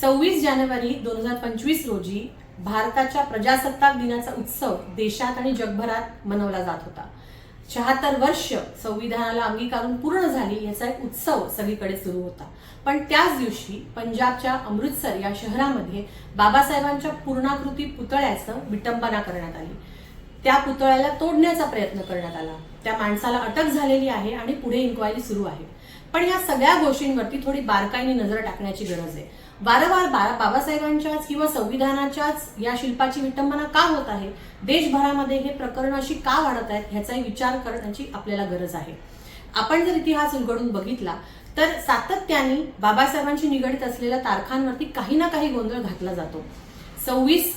सव्वीस जानेवारी दोन हजार पंचवीस रोजी भारताच्या प्रजासत्ताक दिनाचा उत्सव देशात आणि जगभरात मनवला जात होता. शहात्तर वर्ष संविधानाला अंगीकारून पूर्ण झाली याचा एक उत्सव सगळीकडे सुरू होता. पण त्याच दिवशी पंजाबच्या अमृतसर या शहरामध्ये बाबासाहेबांच्या पूर्णाकृती पुतळ्याचं विटंबना करण्यात आली. त्या पुतळ्याला तोडण्याचा प्रयत्न करण्यात आला. त्या माणसाला अटक झालेली आहे आणि पुढे इन्क्वायरी सुरू आहे. पण या सगळ्या गोष्टींवरती थोडी बारकाईने नजर टाकण्याची गरज आहे. वारंवार बा- बाबासाहेबांच्याच किंवा संविधानाच्याच या शिल्पाची विटंबना का होत आहे? देशभरामध्ये हे प्रकरण अशी का वाढत आहेत ह्याचाही विचार करण्याची आपल्याला गरज आहे. आपण जर इतिहास उलगडून बघितला तर सातत्याने बाबासाहेबांशी निगडीत असलेल्या तारखांवरती काही ना काही गोंधळ घातला जातो. सव्वीस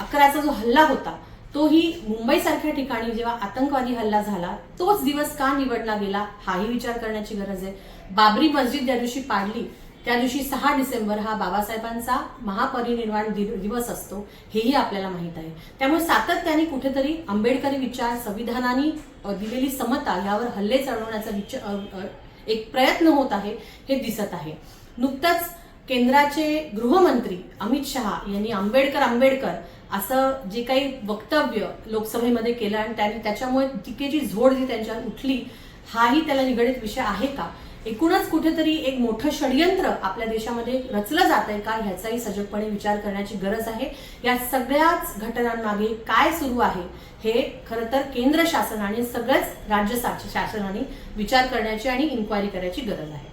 अकराचा जो हल्ला होता तोही मुंबईसारख्या ठिकाणी जेव्हा आतंकवादी हल्ला झाला तोच दिवस का निवडला गेला हाही विचार करण्याची गरज आहे. बाबरी मस्जिद ज्या दिवशी पाडली त्या दिवशी सहा डिसेंबर हा बाबासाहेबांचा महापरिनिर्वाण दिवस असतो हेही आपल्याला माहीत आहे. त्यामुळे सातत्याने कुठेतरी आंबेडकरी विचार संविधानाने दिलेली समता यावर हल्ले चढवण्याचा विचार एक प्रयत्न होत आहे हे दिसत आहे. नुकतंच केंद्राचे गृहमंत्री अमित शहा यांनी आंबेडकर आंबेडकर असं जे काही वक्तव्य लोकसभेमध्ये केलं आणि त्यांनी त्याच्यामुळे टीकेची झोड जी त्यांच्यावर उठली हाही त्याला निगडित विषय आहे का? एकूणच कुठेतरी एक मोठं षडयंत्र आपल्या देशामध्ये रचलं जात आहे का? ह्याचाही सजगपणे विचार करण्याची गरज आहे. या सगळ्याच घटनांमागे काय सुरू आहे हे खरं तर केंद्र शासनाने सगळंच सगळ्याच राज्य शासनाने विचार करण्याची आणि इन्क्वायरी करायची गरज आहे.